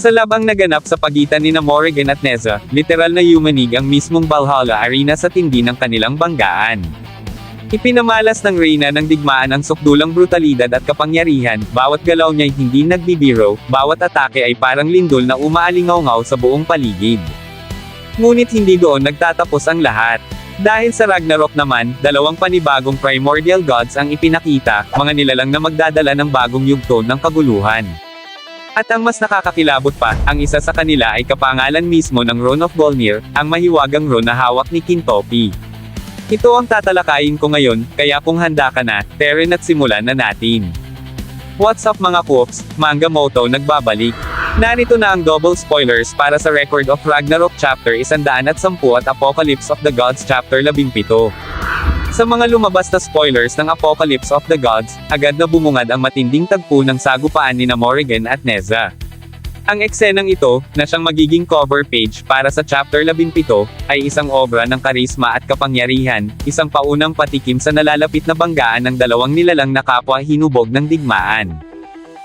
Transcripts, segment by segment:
Sa labang naganap sa pagitan ni Morrigan at Neza, literal na yumanig ang mismong Valhalla Arena sa tindi ng kanilang banggaan. Ipinamalas ng Reyna ng digmaan ang sukdulang brutalidad at kapangyarihan, bawat galaw niya'y hindi nagbibiro, bawat atake ay parang lindol na umaalingaw sa buong paligid. Ngunit hindi doon nagtatapos ang lahat. Dahil sa Ragnarok naman, dalawang panibagong primordial gods ang ipinakita, mga nilalang na magdadala ng bagong yugto ng kaguluhan. At ang mas nakakakilabot pa, ang isa sa kanila ay kapangalan mismo ng Rune of Volnir, ang mahiwagang rune na hawak ni Kintopi. Ito ang tatalakayin ko ngayon, kaya kung handa ka na, Teren at simulan na natin. What's up mga Coops, Manga Moto nagbabalik. Narito na ang double spoilers para sa Record of Ragnarok Chapter 110 at Apocalypse of the Gods Chapter 17. Sa mga lumabas na spoilers ng Apocalypse of the Gods, agad na bumungad ang matinding tagpo ng sagupaan ni na Morrigan at Neza. Ang eksenang ito, na siyang magiging cover page para sa chapter 17, ay isang obra ng karisma at kapangyarihan, isang paunang patikim sa nalalapit na banggaan ng dalawang nilalang na kapwa hinubog ng digmaan.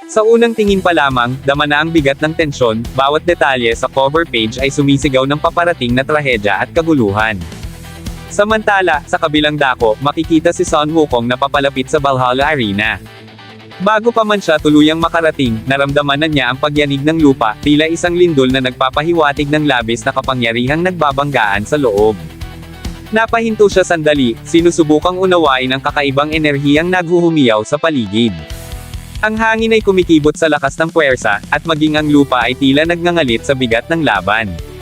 Sa unang tingin pa lamang, dama na ang bigat ng tensyon, bawat detalye sa cover page ay sumisigaw ng paparating na trahedya at kaguluhan. Samantala, sa kabilang dako, makikita si Son Wukong na papalapit sa Valhalla Arena. Bago pa man siya tuluyang makarating, naramdaman na niya ang pagyanig ng lupa, tila isang lindol na nagpapahiwatig ng labis na kapangyarihang nagbabanggaan sa loob. Napahinto siya sandali, sinusubukang unawain ang kakaibang enerhiyang naghuhumiyaw sa paligid. Ang hangin ay kumikibot sa lakas ng puwersa, at maging ang lupa ay tila nagngangalit sa bigat ng laban.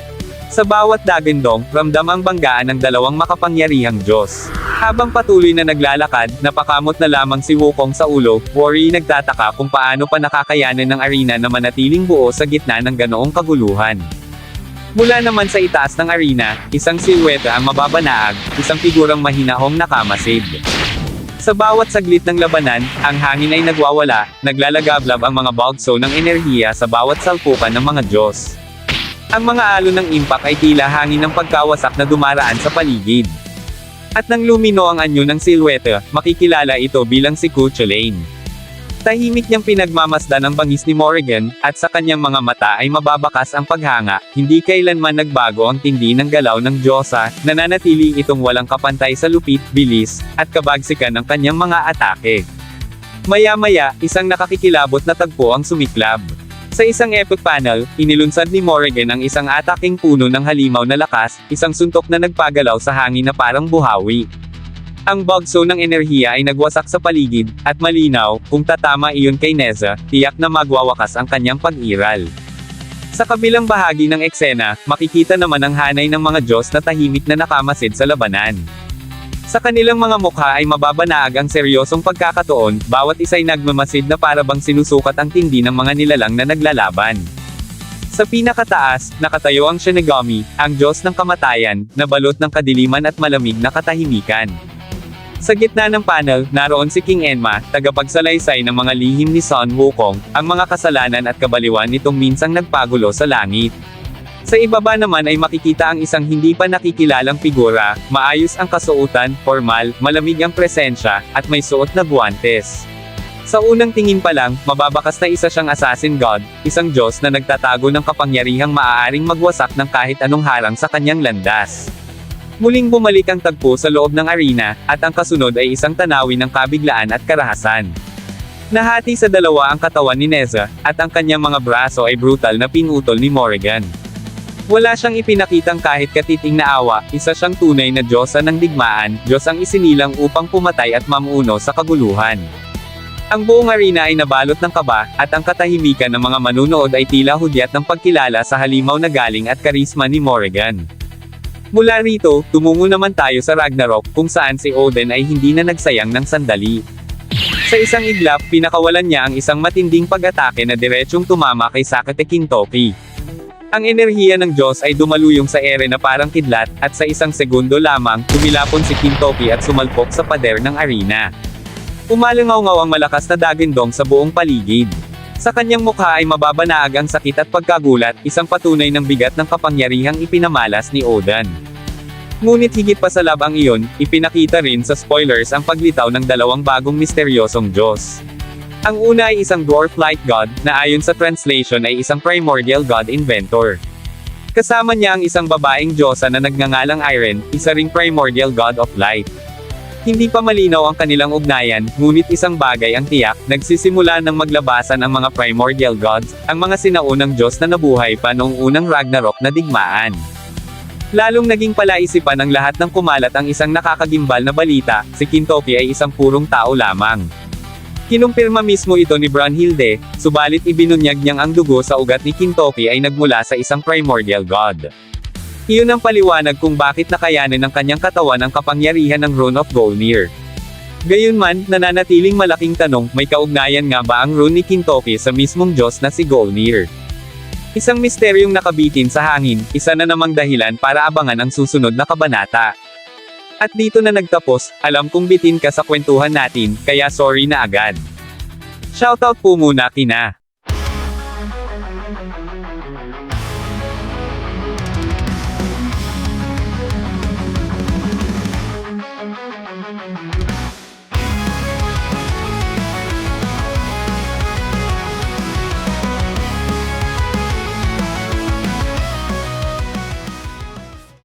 Sa bawat dagandong, ramdam ang banggaan ng dalawang makapangyarihang Diyos. Habang patuloy na naglalakad, napakamot na lamang si Wukong sa ulo, worry nagtataka kung paano pa nakakayanan ng arena na manatiling buo sa gitna ng ganoong kaguluhan. Mula naman sa itaas ng arena, isang silhouette ang mababanaag, isang figurang mahinahong nakamasid. Sa bawat saglit ng labanan, ang hangin ay nagwawala, naglalagablab ang mga bagso ng enerhiya sa bawat salpukan ng mga Diyos. Ang mga alon ng impact ay tila hangin ng pagkawasak na dumaraan sa paligid. At nang lumino ang anyo ng silhouette, makikilala ito bilang si Kuchulain. Tahimik niyang pinagmamasdan ang bangis ni Morrigan, at sa kanyang mga mata ay mababakas ang paghanga, hindi kailanman nagbago ang tindi ng galaw ng Diyosa, nananatili itong walang kapantay sa lupit, bilis, at kabagsikan ng kanyang mga atake. Maya-maya, isang nakakikilabot na tagpo ang sumiklab. Sa isang epic panel, inilunsad ni Morrigan ang isang ataking puno ng halimaw na lakas, isang suntok na nagpagalaw sa hangin na parang buhawi. Ang bugso ng enerhiya ay nagwasak sa paligid, at malinaw, kung tatama iyon kay Neza, tiyak na magwawakas ang kanyang pag-iral. Sa kabilang bahagi ng eksena, makikita naman ang hanay ng mga Diyos na tahimik na nakamasid sa labanan. Sa kanilang mga mukha ay mababanaag ang seryosong pagkakatoon, bawat isa'y nagmamasid na para bang sinusukat ang tindi ng mga nilalang na naglalaban. Sa pinakataas, nakatayo ang Shinigami, ang Diyos ng kamatayan, na balot ng kadiliman at malamig na katahimikan. Sa gitna ng panel, naroon si King Enma, tagapagsalaysay ng mga lihim ni Son Wukong, ang mga kasalanan at kabaliwan nitong minsang nagpagulo sa langit. Sa ibaba naman ay makikita ang isang hindi pa nakikilalang figura, maayos ang kasuotan, formal, malamig ang presensya, at may suot na buwantes. Sa unang tingin pa lang, mababakas na isa siyang assassin god, isang Diyos na nagtatago ng kapangyarihang maaaring magwasak ng kahit anong harang sa kanyang landas. Muling bumalik ang tagpo sa loob ng arena, at ang kasunod ay isang tanawin ng kabiglaan at karahasan. Nahati sa dalawa ang katawan ni Neza, at ang kanyang mga braso ay brutal na pinutol ni Morrigan. Wala siyang ipinakitang kahit katiting na awa, isa siyang tunay na Diyosa ng digmaan, Diyos ang isinilang upang pumatay at mamuno sa kaguluhan. Ang buong arena ay nabalot ng kaba, at ang katahimikan ng mga manunood ay tila hudyat ng pagkilala sa halimaw na galing at karisma ni Morrigan. Mula rito, tumungo naman tayo sa Ragnarok, kung saan si Odin ay hindi na nagsayang ng sandali. Sa isang iglap, pinakawalan niya ang isang matinding pag-atake na diretsyong tumama kay Sakate Kintoki. Ang enerhiya ng Diyos ay dumaluyong sa ere na parang kidlat, at sa isang segundo lamang, tumilapon si Kintoki at sumalpok sa pader ng arena. Umalangaw-ngaw ang malakas na dagindong sa buong paligid. Sa kanyang mukha ay mababanaag ang sakit at pagkagulat, isang patunay ng bigat ng kapangyarihang ipinamalas ni Odan. Ngunit higit pa sa labang iyon, ipinakita rin sa spoilers ang paglitaw ng dalawang bagong misteryosong Diyos. Ang una ay isang dwarf light god, na ayon sa translation ay isang primordial god inventor. Kasama niya ang isang babaeng diyosa na nagngangalang Iron, isa ring primordial god of light. Hindi pa malinaw ang kanilang ugnayan, ngunit isang bagay ang tiyak, nagsisimula ng maglabasan ang mga primordial gods, ang mga sinaunang Diyos na nabuhay pa noong unang Ragnarok na digmaan. Lalong naging palaisipan ng lahat ng kumalat ang isang nakakagimbal na balita, si Kintoki ay isang purong tao lamang. Kinumpirma mismo ito ni Brunhilde, subalit ibinunyag niyang ang dugo sa ugat ni Kintoki ay nagmula sa isang primordial god. Iyon ang paliwanag kung bakit nakayanin ng kanyang katawan ang kapangyarihan ng Rune of Golnir. Gayunman, nananatiling malaking tanong, may kaugnayan nga ba ang rune ni Kintoki sa mismong Diyos na si Golnir? Isang misteryong nakabitin sa hangin, isa na namang dahilan para abangan ang susunod na kabanata. At dito na nagtapos, alam kong bitin ka sa kwentuhan natin, kaya sorry na agad. Shoutout po muna kina. Thank